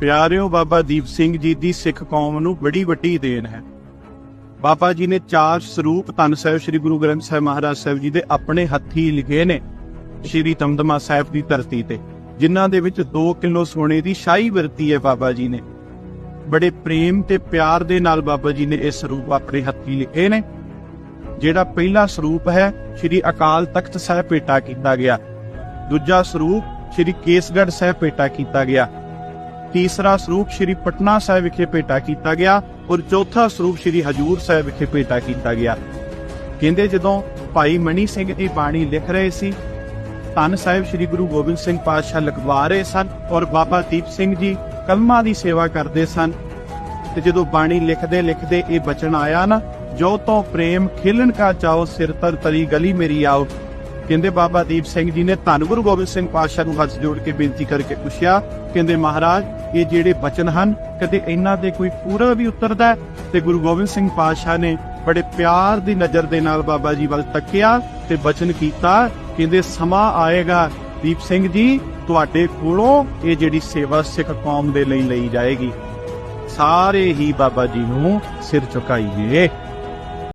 ਪਿਆਰਿਓ, ਬਾਬਾ ਦੀਪ ਸਿੰਘ ਜੀ ਦੀ ਸਿੱਖ ਕੌਮ ਨੂੰ ਬੜੀ ਵੱਡੀ ਦੇਣ ਹੈ। ਬਾਬਾ ਜੀ ਨੇ ਚਾਰ ਸਰੂਪ ਧੰਨ ਸਾਹਿਬ ਸ੍ਰੀ ਗੁਰੂ ਗ੍ਰੰਥ ਸਾਹਿਬ ਮਹਾਰਾਜ ਸਾਹਿਬ ਜੀ ਦੇ ਆਪਣੇ ਹੱਥੀ ਲਿਖੇ ਨੇ ਸ੍ਰੀ ਦਮਦਮਾ ਸਾਹਿਬ ਦੀ ਧਰਤੀ ਤੇ, ਜਿਨ੍ਹਾਂ ਦੇ ਵਿੱਚ 2 ਕਿਲੋ ਸੋਨੇ ਦੀ ਸ਼ਾਹੀ ਵਰਤੀ ਹੈ ਬਾਬਾ ਜੀ ਨੇ। ਬੜੇ ਪ੍ਰੇਮ ਤੇ ਪਿਆਰ ਦੇ ਨਾਲ ਬਾਬਾ ਜੀ ਨੇ ਇਹ ਸਰੂਪ ਆਪਣੇ ਹੱਥੀ ਲਿਖੇ ਨੇ। ਜਿਹੜਾ ਪਹਿਲਾ ਸਰੂਪ ਹੈ, ਸ੍ਰੀ ਅਕਾਲ ਤਖਤ ਸਾਹਿਬ ਭੇਟਾ ਕੀਤਾ ਗਿਆ। ਦੂਜਾ ਸਰੂਪ, ਸ੍ਰੀ ਕੇਸਗੜ੍ਹ ਸਾਹਿਬ ਭੇਟਾ ਕੀਤਾ ਗਿਆ। ਤੀਸਰਾ ਸਰੂਪ ਸ੍ਰੀ ਪਟਨਾ ਸਾਹਿਬ ਵਿਖੇ ਭੇਟਾ ਕੀਤਾ ਗਿਆ ਔਰ ਚੌਥਾ ਸਰੂਪ ਸ੍ਰੀ ਹਜੂਰ ਸਾਹਿਬ ਵਿਖੇ ਭੇਟਾ ਕੀਤਾ ਗਿਆ। ਕਹਿੰਦੇ ਜਦੋਂ ਭਾਈ ਮਣੀ ਸਿੰਘ ਇਹ ਬਾਣੀ ਲਿਖ ਰਹੇ ਸੀ, ਧੰਨ ਸਾਹਿਬ ਸ੍ਰੀ ਗੁਰੂ ਗੋਬਿੰਦ ਸਿੰਘ ਪਾਤਸ਼ਾਹ ਲਗਵਾ ਰਹੇ ਸਨ ਔਰ ਬਾਬਾ ਦੀਪ ਸਿੰਘ ਜੀ ਕਲਮਾ ਦੀ ਸੇਵਾ ਕਰਦੇ ਸਨ। ਤੇ ਜਦੋਂ ਬਾਣੀ ਲਿਖਦੇ ਲਿਖਦੇ ਇਹ ਬਚਨ ਆਇਆ ਨਾ, ਜੋ ਤੋਂ ਪ੍ਰੇਮ ਖਿਲਣ ਕਾ ਚਾਓ, ਸਿਰ ਤਰ ਤਰੀ ਗਲੀ ਮੇਰੀ ਆਓ। ਕਹਿੰਦੇ ਬਾਬਾ ਦੀਪ ਸਿੰਘ ਜੀ ਨੇ ਧੰਨ ਗੁਰੂ ਗੋਬਿੰਦ ਸਿੰਘ ਪਾਤਸ਼ਾਹ ਨੂੰ ਹੱਥ ਜੋੜ ਕੇ ਬੇਨਤੀ ਕਰਕੇ ਪੁੱਛਿਆ, ਕਹਿੰਦੇ ਮਹਾਰਾਜ, ਇਹ ਜਿਹੜੇ ਬਚਨ ਹਨ, ਕਦੇ ਇਹਨਾਂ ਦੇ ਕੋਈ ਪੂਰਾ ਵੀ ਉਤਰਦਾ ਤੇ ਗੁਰੂ ਗੋਬਿੰਦ ਸਿੰਘ ਪਾਤਸ਼ਾਹ ਨੇ ਬੜੇ ਪਿਆਰ ਦੀ ਨਜ਼ਰ ਦੇ ਨਾਲ ਬਾਬਾ ਜੀ ਵੱਲ ਤੱਕਿਆ ਤੇ ਬਚਨ ਕੀਤਾ, ਕਹਿੰਦੇ ਸਮਾਂ ਆਏਗਾ, ਦੀਪ ਸਿੰਘ ਜੀ, ਤੁਹਾਡੇ ਕੋਲੋਂ ਇਹ ਜਿਹੜੀ ਸੇਵਾ ਸਿੱਖ ਕੌਮ ਦੇ ਲਈ ਲਈ ਜਾਏਗੀ। ਸਾਰੇ ਹੀ ਬਾਬਾ ਜੀ ਨੂੰ ਸਿਰ ਝੁਕਾਈਏ।